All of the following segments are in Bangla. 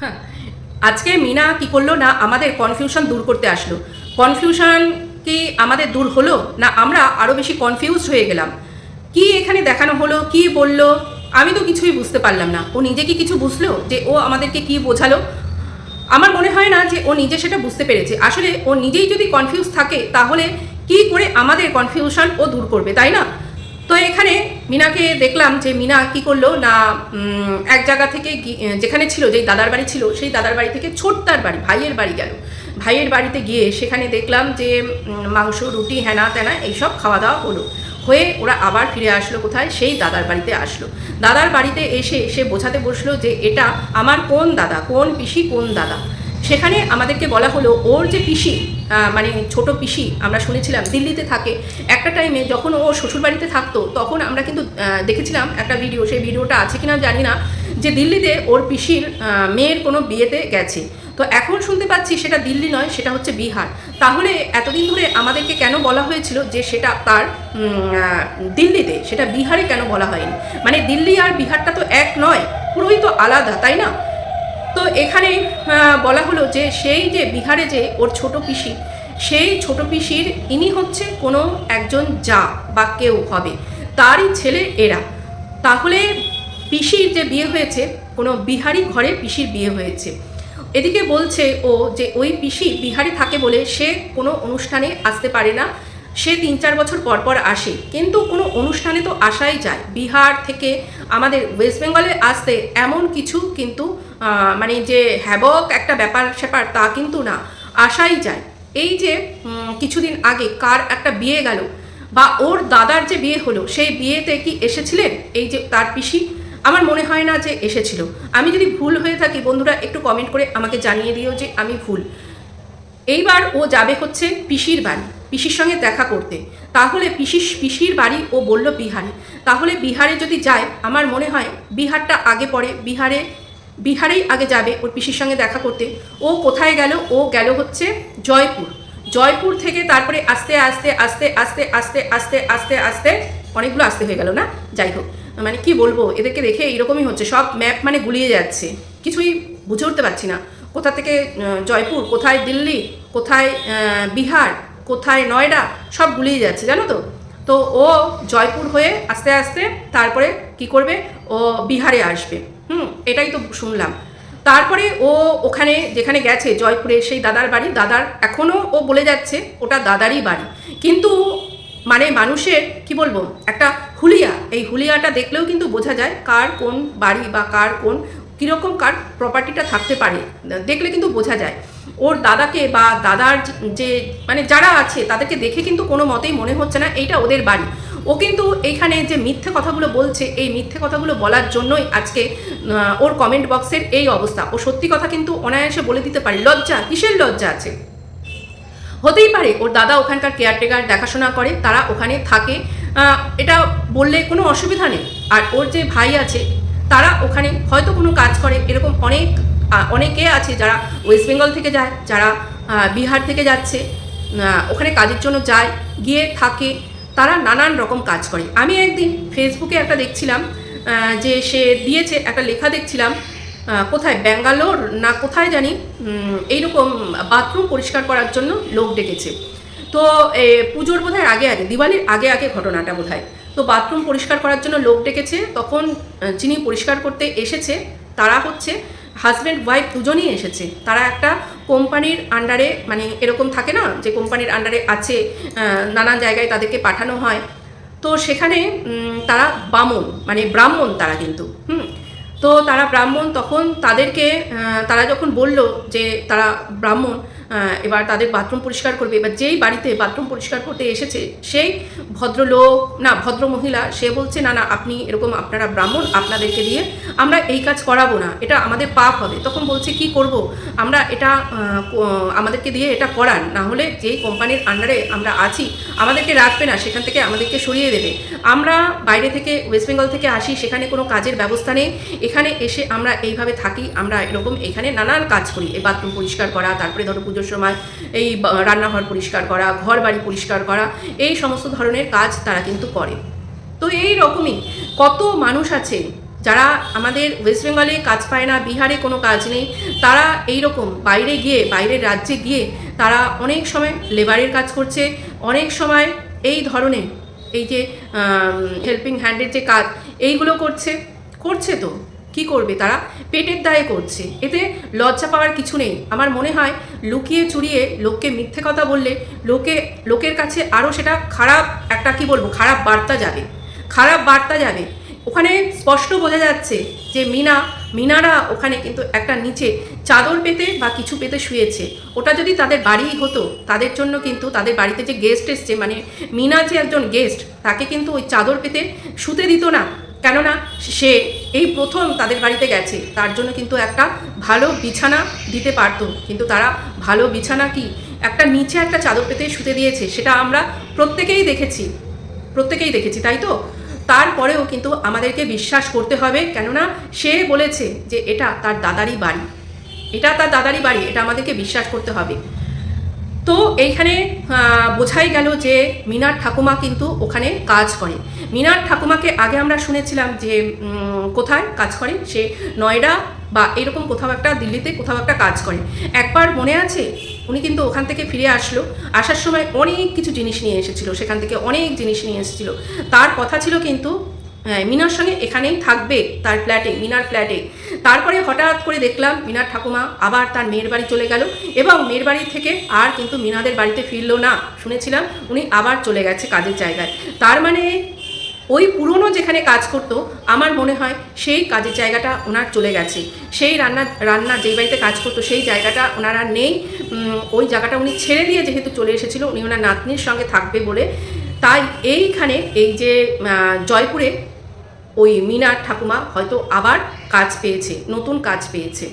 হ্যাঁ আজকে মিনা কি করল না আমাদের কনফিউশন দূর করতে আসলো? কনফিউশন কি আমাদের দূর হলো না আমরা আরও বেশি কনফিউজ হয়ে গেলাম? কি এখানে দেখানো হলো? কি বলল? আমি তো কিছুই বুঝতে পারলাম না। ও নিজে কি কিছু বুঝলো যে ও আমাদেরকে কি বোঝালো? আমার মনে হয় না যে ও নিজে সেটা বুঝতে পেরেছে। আসলে ও নিজেই যদি কনফিউজ থাকে তাহলে কি করে আমাদের কনফিউশন ও দূর করবে, তাই না? তো এখানে মিনাকে দেখলাম যে মিনা কি করল, না এক জায়গা থেকে যেখানে ছিল, যেই দাদার বাড়ি ছিল, সেই দাদার বাড়ি থেকে ছোট্টার বাড়ি, ভাইয়ের বাড়ি গেল। ভাইয়ের বাড়িতে গিয়ে সেখানে দেখলাম যে মাংস, রুটি, হেনা, তেনা, এইসব খাওয়া দাওয়া হলো। হয়ে ওরা আবার ফিরে আসলো কোথায়? সেই দাদার বাড়িতে আসলো। দাদার বাড়িতে এসে সে বোঝাতে বসল যে, এটা আমার কোন দাদা? কোন পিসি কোন দাদা? সেখানে আমাদেরকে বলা হলো, ওর যে পিসি মানে ছোট পিসি, আমরা শুনেছিলাম, দিল্লিতে থাকে। একটা টাইমে যখন ও শ্বশুরবাড়িতে থাকতো, তখন আমরা কিন্তু দেখেছিলাম একটা ভিডিও সেই ভিডিওটা আছে কিনা জানি না, যে দিল্লিতে ওর পিসির মেয়ের কোনো বিয়েতে গেছে। তো এখন শুনতে পাচ্ছি সেটা দিল্লি নয়, সেটা হচ্ছে বিহার। তাহলে এতদিন ধরে আমাদেরকে কেন বলা হয়েছিল যে সেটা তার দিল্লিতে, সেটা বিহারে কেন বলা হয়নি? মানে দিল্লি আর বিহারটা তো এক নয়, পুরোই তো আলাদা, তাই না? তো এখানে বলা হলো যে সেই যে বিহারে যে ওর ছোট পিসি, সেই ছোট পিসির ইনি হচ্ছে কোনো একজন যা বা কেউ হবে, তারই ছেলে এরা। তাহলে পিসির যে বিয়ে হয়েছে, কোনো বিহারি ঘরে পিসির বিয়ে হয়েছে। এদিকে বলছে ও যে ওই পিসি বিহারে থাকে বলে সে কোনো অনুষ্ঠানে আসতে পারে না সে তিন চার বছর পর পর আসে। কিন্তু কোনো অনুষ্ঠানে তো আসাই যায়। বিহার থেকে আমাদের ওয়েস্ট বেঙ্গলে আসতে এমন কিছু কিন্তু মানে যে হ্যাবক একটা ব্যাপার স্যাপার তা কিন্তু না। আসাই যায়। এই যে কিছুদিন আগে কার একটা বিয়ে গেল বা ওর দাদার যে বিয়ে হলো, সেই বিয়েতে কি এসেছিলেন? এই যে তার পিসি, আমার মনে হয় না যে এসেছিল। আমি যদি ভুল হয়ে থাকি, বন্ধুরা একটু কমেন্ট করে আমাকে জানিয়ে দিও যে আমি ভুল। এইবার ও যাবে হচ্ছে পিসির বাড়ি, পিসির সঙ্গে দেখা করতে। তাহলে পিসির পিসির বাড়ি ও বলল বিহারে। তাহলে বিহারে যদি যায়, আমার মনে হয় বিহারটা আগে পড়ে, বিহারে, বিহারেই আগে যাবে ওর পিসির সঙ্গে দেখা করতে। ও কোথায় গেল? ও গেল হচ্ছে জয়পুর। জয়পুর থেকে তারপরে আস্তে আস্তে আস্তে আস্তে আস্তে আস্তে আস্তে আস্তে অনেকগুলো আস্তে হয়ে গেল না? যাই হোক মানে কি বলব, এদেরকে দেখে এরকমই হচ্ছে। সব ম্যাপ মানে গুলিয়ে যাচ্ছে। কিছুই বুঝে উঠতে পারছি না। কোথা থেকে জয়পুর, কোথায় দিল্লি, কোথায় বিহার, কোথায় নয়ডা, সব গুলিয়ে যাচ্ছে, জানো তো? তো ও জয়পুর হয়ে আস্তে আস্তে তারপরে কি করবে? ও বিহারে আসবে। হুম, এটাই তো শুনলাম। তারপরে ও ওখানে যেখানে গেছে, জয়পুরে, সেই দাদার বাড়ি। দাদার এখনও ও বলে যাচ্ছে, ওটা দাদারই বাড়ি। কিন্তু মানে মানুষের, কি বলব? একটা হুলিয়া। এই হুলিয়াটা দেখলেও কিন্তু বোঝা যায় কার কোন বাড়ি বা কার কোন কীরকম কার প্রপার্টিটা থাকতে পারে, দেখলে কিন্তু বোঝা যায়। ওর দাদাকে বা দাদার যে মানে যারা আছে, তাদেরকে দেখে কিন্তু কোনো মতেই মনে হচ্ছে না, এইটা ওদের বাড়ি। ও কিন্তু এইখানে যে মিথ্যে কথাগুলো বলছে, এই মিথ্যে কথাগুলো বলার জন্যই আজকে ওর কমেন্ট বক্সের এই অবস্থা। ও সত্যি কথা কিন্তু অনায়াসে বলে দিতে পারে। লজ্জা, কিসের লজ্জা আছে? হতেই পারে, ওর দাদা ওখানকার কেয়ারটেকার দেখাশোনা করে, তারা ওখানে থাকে। এটা বললে কোনো অসুবিধা নেই। আর ওর যে ভাই আছে তারা ওখানে হয়তো কোনো কাজ করে। এরকম অনেক অনেকে আছে যারা ওয়েস্ট বেঙ্গল থেকে যায়, যারা বিহার থেকে যাচ্ছে ওখানে কাজের জন্য যায়, গিয়ে থাকে। তারা নানান রকম কাজ করে। আমি একদিন ফেসবুকে একটা দেখছিলাম যে সে দিয়েছে একটা লেখা দেখছিলাম কোথায় ব্যাঙ্গালোর না কোথায় জানি এইরকম বাথরুম পরিষ্কার করার জন্য লোক ডেকেছে। তো পুজোর বোধহয় আগে আগে, দিওয়ালির আগে আগে ঘটনাটা বোধহয়। তো বাথরুম পরিষ্কার করার জন্য লোক ডেকেছে, তখন যিনি পরিষ্কার করতে এসেছে, তারা হচ্ছে হাজব্যান্ড ওয়াইফ দুজনই এসেছে। তারা একটা কোম্পানির আন্ডারে মানে এরকম থাকে না, যে কোম্পানির আন্ডারে আছে নানান জায়গায় তাদেরকে পাঠানো হয়। তো সেখানে তারা বামন মানে ব্রাহ্মণ তারা কিন্তু, হুম। তো তারা ব্রাহ্মণ তখন তাদেরকে তারা যখন বলল যে তারা ব্রাহ্মণ এবার তাদের বাথরুম পরিষ্কার করবে। এবার যেই বাড়িতে বাথরুম পরিষ্কার করতে এসেছে, সেই ভদ্রলোক, না, ভদ্র মহিলা, সে বলছে, না না, আপনি এরকম আপনারা ব্রাহ্মণ, আপনাদেরকে দিয়ে আমরা এই কাজ করাবো না। এটা আমাদের পাপ হবে। তখন বলছে, কি করব? আমরা এটা আমাদেরকে দিয়ে এটা করান। না হলে যেই কোম্পানির আন্ডারে আমরা আছি, আমাদেরকে রাখবে না। সেখান থেকে আমাদেরকে সরিয়ে দেবে। আমরা বাইরে থেকে ওয়েস্ট বেঙ্গল থেকে আসি, সেখানে কোনো কাজের ব্যবস্থা নেই। এখানে এসে আমরা এইভাবে থাকি, আমরা এরকম এখানে নানান কাজ করি। এই বাথরুম পরিষ্কার করা, তারপরে ধরো পুজোর সময় এই রান্নাঘর পরিষ্কার করা ঘর বাড়ি পরিষ্কার করা, এই সমস্ত ধরনের কাজ তারা কিন্তু করে। তো এই রকমই কত মানুষ আছে যারা আমাদের ওয়েস্ট বেঙ্গলে কাজ পায় না, বিহারে কোনো কাজ নেই, তারা এই রকম বাইরে গিয়ে, বাইরের রাজ্যে গিয়ে তারা অনেক সময় লেবারের কাজ করছে, অনেক সময় এই ধরনের এই যে হেল্পিং হ্যান্ডের যে কাজ, এইগুলো করছে। করছে তো। কি করবে তারা? পেটের দায়ে করছে। এতে লজ্জা পাওয়ার কিছু নেই। আমার মনে হয় লুকিয়ে চুরিয়ে লোককে মিথ্যে কথা বললে লোকে, লোকের কাছে আরও সেটা খারাপ একটা কি বলব, খারাপ বার্তা যাবে। খারাপ বার্তা যাবে। ওখানে স্পষ্ট বোঝা যাচ্ছে যে মিনা, মিনারা ওখানে কিন্তু একটা নিচে চাদর পেতে বা কিছু পেতে শুয়েছে। ওটা যদি তাদের বাড়িই হতো, তাদের জন্য কিন্তু তাদের বাড়িতে যে গেস্ট এসছে মানে মিনা যে একজন গেস্ট তাকে কিন্তু ওই চাদর পেতে শুতে দিত না। কেননা সে এই প্রথম তাদের বাড়িতে গেছে, তার জন্য কিন্তু একটা ভালো বিছানা দিতে পারতো। কিন্তু তারা ভালো বিছানা কি? একটা নিচে একটা চাদর পেতে শুতে দিয়েছে, সেটা আমরা প্রত্যেকেই দেখেছি। প্রত্যেকেই দেখেছি, তাই তো? তারপরেও কিন্তু আমাদেরকে বিশ্বাস করতে হবে, কেননা সে বলেছে যে এটা তার দাদারই বাড়ি। এটা তার দাদারই বাড়ি, এটা আমাদেরকে বিশ্বাস করতে হবে। তো এইখানে বোঝাই গেল যে মিনার ঠাকুমা কিন্তু ওখানে কাজ করে। মিনার ঠাকুমাকে আগে আমরা শুনেছিলাম যে কোথায় কাজ করে? সে নয়ডা বা এরকম কোথাও একটা, দিল্লিতে কোথাও একটা কাজ করে। একবার মনে আছে, উনি কিন্তু ওখান থেকে ফিরে আসলো। আসার সময় অনেক কিছু জিনিস নিয়ে এসেছিল, সেখান থেকে অনেক জিনিস নিয়ে এসেছিল। তার কথা ছিল কিন্তু হ্যাঁ, মিনার সঙ্গে এখানেই থাকবে তার ফ্ল্যাটে মিনার ফ্ল্যাটে তারপরে হঠাৎ করে দেখলাম মিনার ঠাকুমা আবার তার মেয়ের বাড়ি চলে গেল এবং মেয়ের বাড়ি থেকে আর কিন্তু মিনাদের বাড়িতে ফিরলো না। শুনেছিলাম উনি আবার চলে গেছে কাজের জায়গায়। তার মানে ওই পুরনো যেখানে কাজ করতো আমার মনে হয় সেই কাজের জায়গাটা ওনার চলে গেছে। সেই রান্না রান্না যেই বাড়িতে কাজ করতো সেই জায়গাটা ওনার আর নেই। ওই জায়গাটা উনি ছেড়ে দিয়ে যেহেতু চলে এসেছিল উনি ওনার নাতনির সঙ্গে থাকবে বলে। তাই এইখানে এই যে জয়পুরে ওই মিনার ঠাকুমা হয়তো আবার কাজ পেয়েছে, নতুন কাজ পেয়েছে।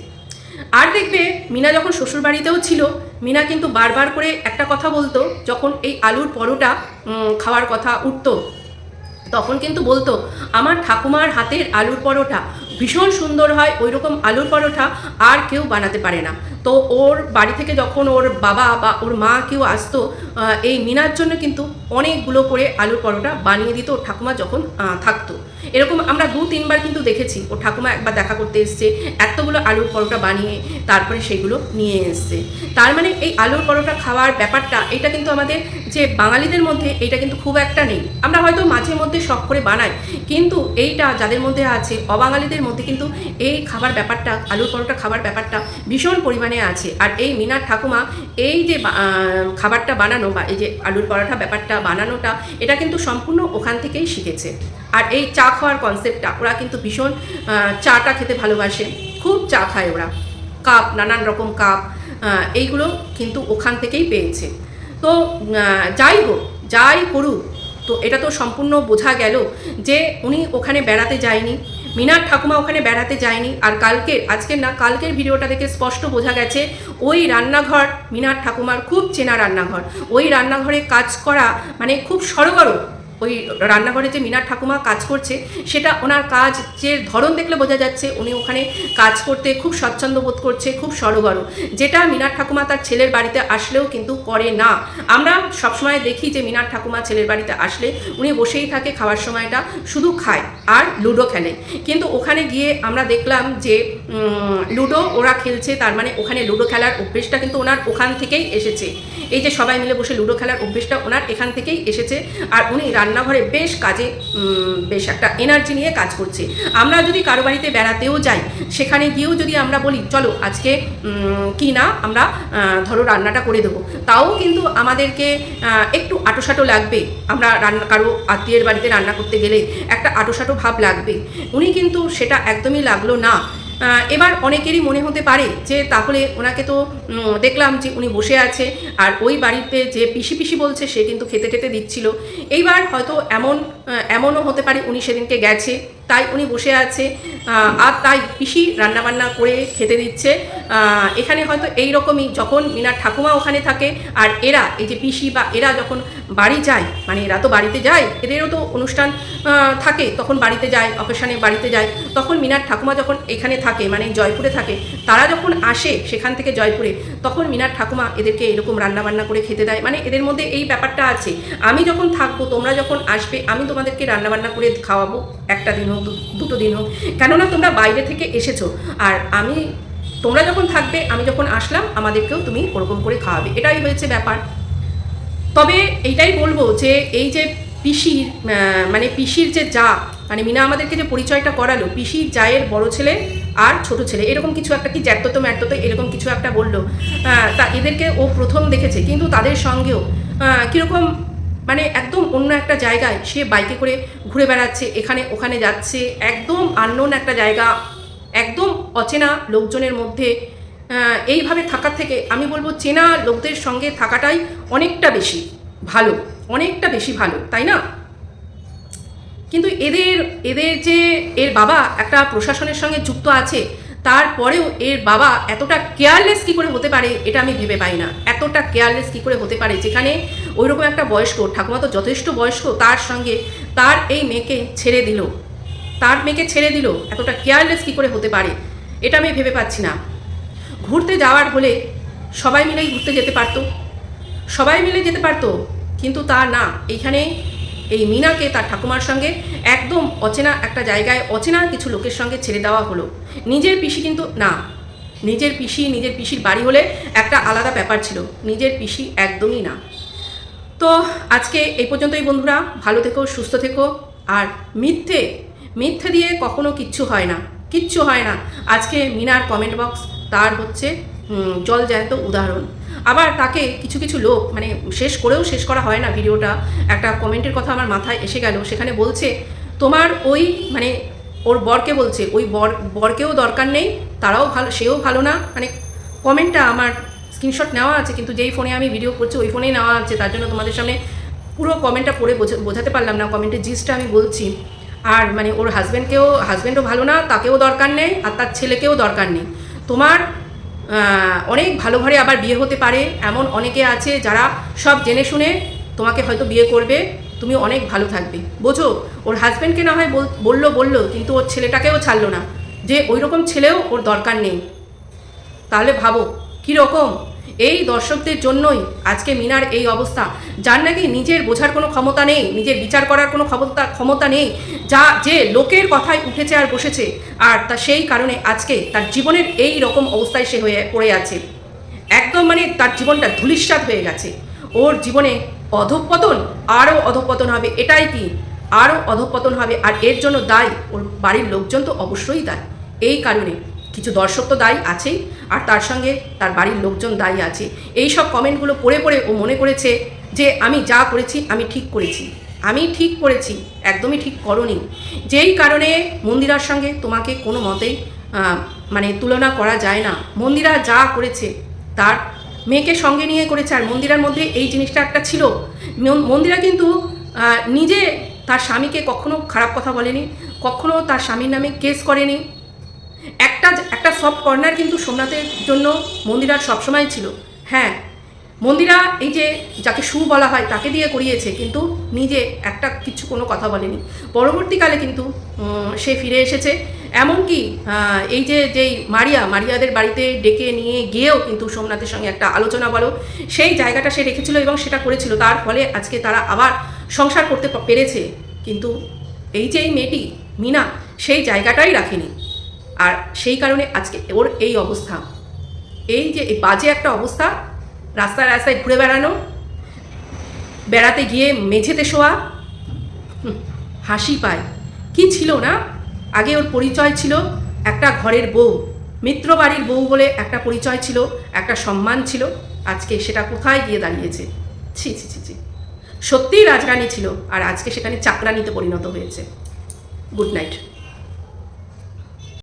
আর দেখবে, মিনা যখন শ্বশুরবাড়িতেও ছিল, মিনা কিন্তু বারবার করে একটা কথা বলতো, যখন এই আলুর পরোটা খাওয়ার কথা উঠতো, তখন কিন্তু বলতো, আমার ঠাকুমার হাতের আলুর পরোটা, ভীষণ সুন্দর হয় ওই রকম আলুর পরোটা আর কেউ বানাতে পারে না। তো ওর বাড়ি থেকে যখন ওর বাবা বা ওর মা কেউ আসতো এই মিনার জন্য কিন্তু অনেকগুলো করে আলুর পরোটা বানিয়ে দিত, ঠাকুমা যখন থাকতো। এরকম আমরা দু, তিনবার কিন্তু দেখেছি। ও ঠাকুমা একবার দেখা করতে এসছে, এতগুলো আলুর পরোটা বানিয়ে তারপরে সেগুলো নিয়ে এসছে। তার মানে এই আলুর পরোটা খাওয়ার ব্যাপারটা, এটা কিন্তু আমাদের যে বাঙালিদের মধ্যে এটা কিন্তু খুব একটা নেই। আমরা হয়তো মাঝে মধ্যে শখ করে বানাই, কিন্তু এইটা যাদের মধ্যে আছে, অবাঙালিদের মধ্যে কিন্তু এই খাবার ব্যাপারটা, আলুর পরোটা খাবার ব্যাপারটা ভীষণ পরিমাণে আছে। আর এই মিনার ঠাকুমা, এই যে খাবারটা বানানো বা এই যে আলুর পরোটা ব্যাপারটা বানানোটা, এটা কিন্তু সম্পূর্ণ ওখান থেকেই শিখেছে। আর এই চা খাওয়ার কনসেপ্টটা ওরা কিন্তু ভীষণ চাটা খেতে ভালোবাসে। খুব চা খায় ওরা। কাপ, নানান রকম কাপ এইগুলো কিন্তু ওখান থেকেই পেয়েছে। তো যাই হোক, যাই করুক, তো এটা তো সম্পূর্ণ বোঝা গেল যে উনি ওখানে বেড়াতে যায়নি। মিনার ঠাকুমা ওখানে বেড়াতে যায়নি। আর কালকে আজকের না, কালকের ভিডিওটা দেখে স্পষ্ট বোঝা গেছে, ওই রান্নাঘর, মিনার ঠাকুমার খুব চেনা রান্নাঘর। ওই রান্নাঘরে কাজ করা মানে খুব সড়গড় ওই রান্নাঘরে যে মিনার ঠাকুমা কাজ করছে, সেটা ওনার কাজ যে ধরন দেখলে বোঝা যাচ্ছে। উনি ওখানে কাজ করতে খুব স্বচ্ছন্দ বোধ করছে, খুব সড়গড় যেটা মিনার ঠাকুমা তার ছেলের বাড়িতে আসলেও কিন্তু করে না। আমরা সবসময় দেখি যে মিনার ঠাকুমা ছেলের বাড়িতে আসলে উনি বসেই থাকে খাওয়ার সময়টা, শুধু খায় আর লুডো খেলে। কিন্তু ওখানে গিয়ে আমরা দেখলাম যে লুডো ওরা খেলছে, তার মানে ওখানে লুডো খেলার অভ্যেসটা কিন্তু ওনার ওখান থেকেই এসেছে। এই যে সবাই মিলে বসে লুডো খেলার অভ্যেসটা ওনার এখান থেকেই এসেছে, আর উনি রান্নাঘরে বেশ কাজে বেশ একটা এনার্জি নিয়ে কাজ করছে। আমরা যদি কারও বাড়িতে বেড়াতেও যাই, সেখানে গিয়েও যদি আমরা বলি, চলো আজকে কি না, আমরা ধরো রান্নাটা করে দেবো। তাও কিন্তু আমাদেরকে একটু আটোসাটো লাগবে। আমরা রান্না, কারও আত্মীয়ের বাড়িতে রান্না করতে গেলে একটা আটোসাটো ভাব লাগবে। উনি কিন্তু সেটা একদমই লাগল না। এবার অনেকেরই মনে হতে পারে যে তাহলে ওনাকে তো দেখলাম যে উনি বসে আছে আর ওই বাড়িতে যে পিসি পিসি বলছে সে কিন্তু খেতে খেতে দিচ্ছিল। এইবার হয়তো এমন এমনও হতে পারে উনি সেদিনকে গেছে। তাই উনি বসে আছে আর তাই পিসি রান্নাবান্না করে খেতে দিচ্ছে। এখানে হয়তো এই রকমই যখন মিনার ঠাকুমা ওখানে থাকে, আর এরা, এই যে পিসি বা এরা যখন বাড়ি যায় মানে এরা তো বাড়িতে যায়, এদেরও তো অনুষ্ঠান থাকে, তখন বাড়িতে যায়, অকেশনে বাড়িতে যায়। তখন মিনার ঠাকুমা যখন এখানে থাকে মানে জয়পুরে থাকে, তারা যখন আসে সেখান থেকে জয়পুরে, তখন মিনার ঠাকুমা এদেরকে এরকম রান্নাবান্না করে খেতে দেয়। মানে এদের মধ্যে এই ব্যাপারটা আছে। আমি যখন থাকব, তোমরা যখন আসবে, আমি তোমাদেরকে রান্নাবান্না করে খাওয়াবো একটা দিন হোক দুটো দিন হোক। কেননা তোমরা বাইরে থেকে এসেছ। আর আমি, তোমরা যখন থাকবে, আমি যখন আসলাম, আমাদেরকেও তুমি ওরকম করে খাওয়াবে। এটাই হয়েছে ব্যাপার। তবে এইটাই বলব যে, এই যে পিসির মানে পিসির যে যা মানে মিনা আমাদেরকে যে পরিচয়টা করালো, পিসির জায়ের বড় ছেলে আর ছোট ছেলে, এরকম কিছু একটা কি জ্যাঠতো তো ম্যাটতো এরকম কিছু একটা বলল। তা এদেরকে ও প্রথম দেখেছে, কিন্তু তাদের সঙ্গেও কীরকম মানে একদম অন্য একটা জায়গায় সে বাইকে করে ঘুরে বেড়াচ্ছে, এখানে ওখানে যাচ্ছে, একদম আননোন একটা জায়গা, একদম অচেনা লোকজনের মধ্যে। এইভাবে থাকার থেকে আমি বলব চেনা লোকদের সঙ্গে থাকাটাই অনেকটা বেশি ভালো, অনেকটা বেশি ভালো, তাই না? কিন্তু এদের এদের যে এর বাবা একটা প্রশাসনের সঙ্গে যুক্ত আছে, তারপরেও এর বাবা এতটা কেয়ারলেস কি করে হতে পারে, এটা আমি ভেবে পাই না। এতটা কেয়ারলেস কি করে হতে পারে, যেখানে ওইরকম একটা বয়স্ক, ঠাকুমা তো যথেষ্ট বয়স্ক, তার সঙ্গে তার এই মেয়েকে ছেড়ে দিল। তার মেয়েকে ছেড়ে দিল, এতটা কেয়ারলেস কি করে হতে পারে? এটা আমি ভেবে পাচ্ছি না। ঘুরতে যাওয়ার হলে সবাই মিলেই ঘুরতে যেতে পারতো। সবাই মিলে যেতে পারতো, কিন্তু তা না। এইখানে এই মিনাকে তার ঠাকুমার সঙ্গে একদম অচেনা একটা জায়গায় অচেনা কিছু লোকের সঙ্গে ছেড়ে দেওয়া হলো। নিজের পিসি কিন্তু না। নিজের পিসি, নিজের পিসির বাড়ি হলে একটা আলাদা ব্যাপার ছিল। নিজের পিসি একদমই না। তো আজকে এই পর্যন্তই বন্ধুরা, ভালো থেকো, সুস্থ থেকো। আর মিথ্যে মিথ্যে দিয়ে কখনো কিচ্ছু হয় না, কিচ্ছু হয় না। আজকে মিনার কমেন্ট বক্স তার হচ্ছে জল জ্যান্ত উদাহরণ। আবার তাকে কিছু কিছু লোক মানে শেষ করেও শেষ করা হয় না ভিডিওটা, একটা কমেন্টের কথা আমার মাথায় এসে গেল, সেখানে বলছে, তোমার ওই মানে ওর বরকে বলছে, ওই বর, বরকেও দরকার নেই, তারাও ভালো, সেও ভালো না। মানে কমেন্টটা আমার স্ক্রিনশট নেওয়া আছে, কিন্তু যেই ফোনে আমি ভিডিও করছি, ওই ফোনেই নেওয়া আছে। তার জন্য তোমাদের সামনে পুরো কমেন্টটা পড়ে বোঝা- বোঝাতে পারলাম না কমেন্টের জিসটা আমি বলছি। আর মানে ওর হাজব্যান্ডকেও হাজব্যান্ডও ভালো না, তাকেও দরকার নেই, আর তার ছেলেকেও দরকার নেই। তোমার অনেক ভালো ঘরে আবার বিয়ে হতে পারে, এমন অনেকে আছে যারা সব জেনে শুনে তোমাকে হয়তো বিয়ে করবে, তুমি অনেক ভালো থাকবে। বোঝো? ওর হাজব্যান্ডকে না হয় বল- বলল বলল, কিন্তু ওর ছেলেটাকেও ছাড়লো না। যে ওই রকম ছেলেও ওর দরকার নেই। তাহলে ভাবো কী রকম এই দর্শকদের জন্যই আজকে মিনার এই অবস্থা। যার নাকি নিজের বোঝার কোনো ক্ষমতা নেই, নিজের বিচার করার কোনো ক্ষমতা ক্ষমতা নেই, যা যে লোকের কথায় উঠেছে আর বসেছে, আর তা সেই কারণে আজকে তার জীবনের এই রকম অবস্থায় সে হয়ে পড়ে আছে। একদম মানে তার জীবনটা ধূলিসাৎ হয়ে গেছে। ওর জীবনে অধঃপতন, আরও অধঃপতন হবে, এটাই কি? আরও অধঃপতন হবে, আর এর জন্য দায় ওর বাড়ির লোকজন তো অবশ্যই দায়। এই কারণে কিছু দর্শক তো দায়ী আছেই। আর তার সঙ্গে তার বাড়ির লোকজন দায়ী আছে। এই সব কমেন্টগুলো পড়ে পড়ে ও মনে করেছে যে, আমি যা করেছি, আমি ঠিক করেছি। আমি ঠিক করেছি, একদমই ঠিক করনি। যেই কারণে মন্দিরার সঙ্গে তোমাকে কোনো মতেই মানে তুলনা করা যায় না। মন্দিরা যা করেছে, তার মেয়েকে সঙ্গে নিয়ে করেছে। আর মন্দিরার মধ্যে এই জিনিসটা একটা ছিল। মন্দিরা কিন্তু নিজে তার স্বামীকে কখনো খারাপ কথা বলেনি, কখনো তার স্বামীর নামে কেস করেনি। একটা একটা সফট কর্নার কিন্তু সোমনাথের জন্য মন্দিরার সবসময় ছিল। হ্যাঁ মন্দিরা এই যে যাকে সু বলা হয় তাকে দিয়ে করিয়েছে, কিন্তু নিজে একটা কিছু কোনো কথা বলেনি। পরবর্তীকালে কিন্তু সে ফিরে এসেছে। এমনকি এই যে যেই মারিয়া, মারিয়াদের বাড়িতে ডেকে নিয়ে গিয়েও কিন্তু সোমনাথের সঙ্গে একটা আলোচনা বলো, সেই জায়গাটা সে রেখেছিল এবং সেটা করেছিল। তার ফলে আজকে তারা আবার সংসার করতে পেরেছে। কিন্তু এই যে এই মেয়েটি, মিনা, সেই জায়গাটাই রাখেনি। আর সেই কারণে আজকে ওর এই অবস্থা। এই যে বাজে একটা অবস্থা, রাস্তায় রাস্তায় ঘুরে বেড়ানো, বেড়াতে গিয়ে মেঝেতে শোয়া হাসি পায়। কি ছিল না? আগে ওর পরিচয় ছিল একটা ঘরের বউ, মিত্র বাড়ির বউ বলে একটা পরিচয় ছিল, একটা সম্মান ছিল। আজকে সেটা কোথায় গিয়ে দাঁড়িয়েছে? ছি ছি ছি ছি। সত্যিই রাজরানী ছিল আর আজকে সেখানে চাকরানিতে পরিণত হয়েছে। Good night.